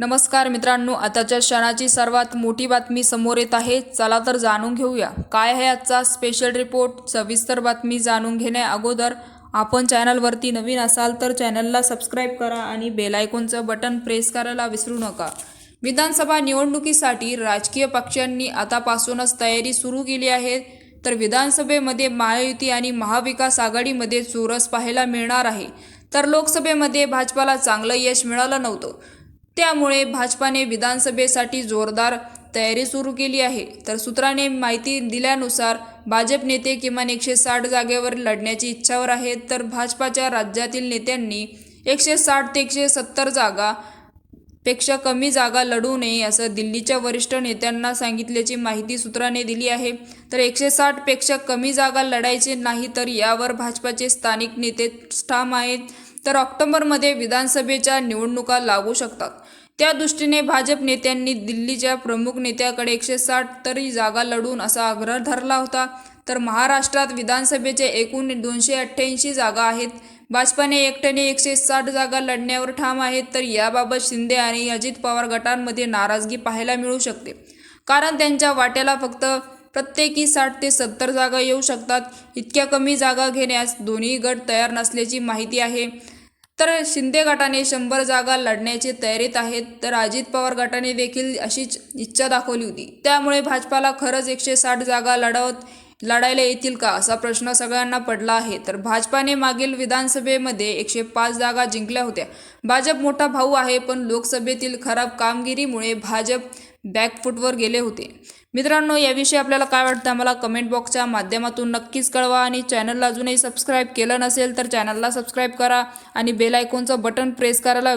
नमस्कार मित्रांनो आताच्या क्षणाची सर्वात मोठी बातमी समोर येत आहे. चला तर जाणून घेऊया. काय आहे आजचा स्पेशल रिपोर्ट सविस्तर बातमी जाणून घेण्या अगोदर आपण चॅनलवरती नवीन असाल तर चॅनलला सबस्क्राईब करा आणि बेलायकोनचं बटन प्रेस करायला विसरू नका. विधानसभा निवडणुकीसाठी राजकीय पक्षांनी आतापासूनच तयारी सुरू केली आहे. तर विधानसभेमध्ये महायुती आणि महाविकास आघाडीमध्ये चोरस पाहायला मिळणार आहे. तर लोकसभेमध्ये भाजपाला चांगलं यश मिळालं नव्हतं. त्यामुळे भाजपाने विधानसभेसाठी जोरदार तयारी सुरू केली आहे. तर सूत्राने माहिती दिल्यानुसार भाजप नेते किमान एकशे साठ जागेवर लढण्याची इच्छावर आहेत. तर भाजपाच्या राज्यातील नेत्यांनी एकशे साठ ते एकशे सत्तर जागा पेक्षा कमी जागा लढू नये असं दिल्लीच्या वरिष्ठ नेत्यांना सांगितल्याची माहिती सूत्राने दिली आहे. तर एकशे साठपेक्षा कमी जागा लढायचे नाही तर यावर भाजपाचे स्थानिक नेते ठाम आहेत. तर ऑक्टोबरमध्ये विधानसभेच्या निवडणुका लागू शकतात. त्या दृष्टीने भाजप नेत्यांनी दिल्लीच्या प्रमुख नेत्याकडे एकशे साठ तरी जागा लढून असा आग्रह धरला होता. तर महाराष्ट्रात विधानसभेचे एकूण दोनशे अठ्ठ्याऐंशी जागा आहेत. भाजपाने एकट्याने एकशे साठ जागा लढण्यावर ठाम आहेत तर याबाबत शिंदे आणि अजित पवार गटांमध्ये नाराजगी पाहायला मिळू शकते. कारण त्यांच्या वाट्याला फक्त प्रत्येकी साठ ते सत्तर जागा येऊ शकतात. इतक्या कमी जागा घेण्यास दोन्ही गट तयार नसल्याची माहिती आहे. तर शिंदे गटाने शंभर जागा लढण्याची तयारीत आहेत. तर अजित पवार गटाने देखील अशीच इच्छा दाखवली होती. त्यामुळे भाजपाला खरंच एकशे साठ जागा लढवत लढायला येतील का असा प्रश्न सगळ्यांना पडला आहे. तर भाजपाने मागील विधानसभेमध्ये एकशे पाच जागा जिंकल्या होत्या. भाजप मोठा भाऊ आहे पण लोकसभेतील खराब कामगिरीमुळे भाजप बॅकफूटवर गेले होते. मित्रांनो याविषयी आपल्याला काय वाटतं आम्हाला कमेंट बॉक्सच्या माध्यमातून नक्कीच कळवा आणि चॅनलला अजूनही सबस्क्राईब केलं नसेल तर चॅनलला सबस्क्राईब करा आणि बेल आयकॉनचं बटन प्रेस करायला